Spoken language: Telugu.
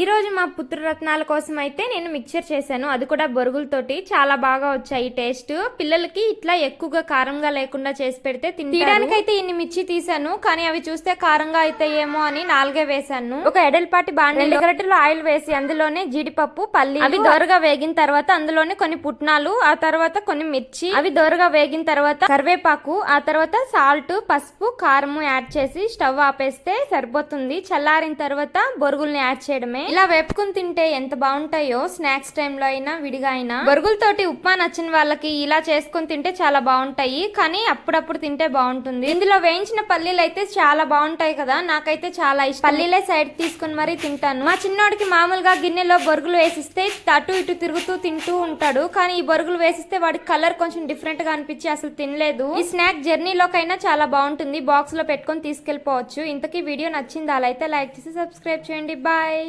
ఈ రోజు మా పుత్రరత్నాల కోసం అయితే నేను మిక్చర్ చేశాను. అది కూడా బొరుగులతోటి. చాలా బాగా వచ్చాయి టేస్ట్. పిల్లలకి ఇట్లా ఎక్కువగా కారంగా లేకుండా చేసి పెడితే తినడానికి అయితే ఇన్ని మిర్చి తీసాను కానీ అవి చూస్తే కారంగా అవుతాయేమో అని నాలుగే వేసాను ఒక ఎడల్పాటి బాండి గరిటెలో ఆయిల్ వేసి అందులోనే జీడిపప్పు పల్లి అవి దోరగా వేగిన తర్వాత అందులోనే కొన్ని పుట్నాలు ఆ తర్వాత కొన్ని మిర్చి. అవి దోరగా వేగిన తర్వాత కరివేపాకు ఆ తర్వాత సాల్ట్ పసుపు కారము యాడ్ చేసి స్టవ్ ఆపేస్తే సరిపోతుంది. చల్లారిన తర్వాత బొరుగుల్ని యాడ్ చేయడమే. ఇలా వేపుకుని తింటే ఎంత బాగుంటాయో స్నాక్స్ టైంలో అయినా విడిగా అయినా. బొరుగులతోటి ఉప్మా నచ్చిన వాళ్ళకి ఇలా చేసుకుని తింటే చాలా బాగుంటాయి. కానీ అప్పుడప్పుడు తింటే బాగుంటుంది. ఇందులో వేయించిన పల్లీలు అయితే చాలా బాగుంటాయి కదా. నాకైతే చాలా ఇష్టం. పల్లీలే సైడ్ తీసుకుని మరీ తింటాను. మా చిన్నోడికి మామూలుగా గిన్నెలో బొరుగులు వేసిస్తే అటు ఇటు తిరుగుతూ తింటూ ఉంటాడు. కానీ ఈ బొరుగులు వేసిస్తే వాడికి కలర్ కొంచెం డిఫరెంట్గా అనిపించి అసలు తినలేదు. ఈ స్నాక్ జర్నీలోకైనా చాలా బాగుంటుంది. బాక్స్లో పెట్టుకొని తీసుకెళ్ళిపోవచ్చు ఇంతకీ వీడియో నచ్చింది? అలా అయితే లైక్ చేసి సబ్స్క్రైబ్ చేయండి. బాయ్.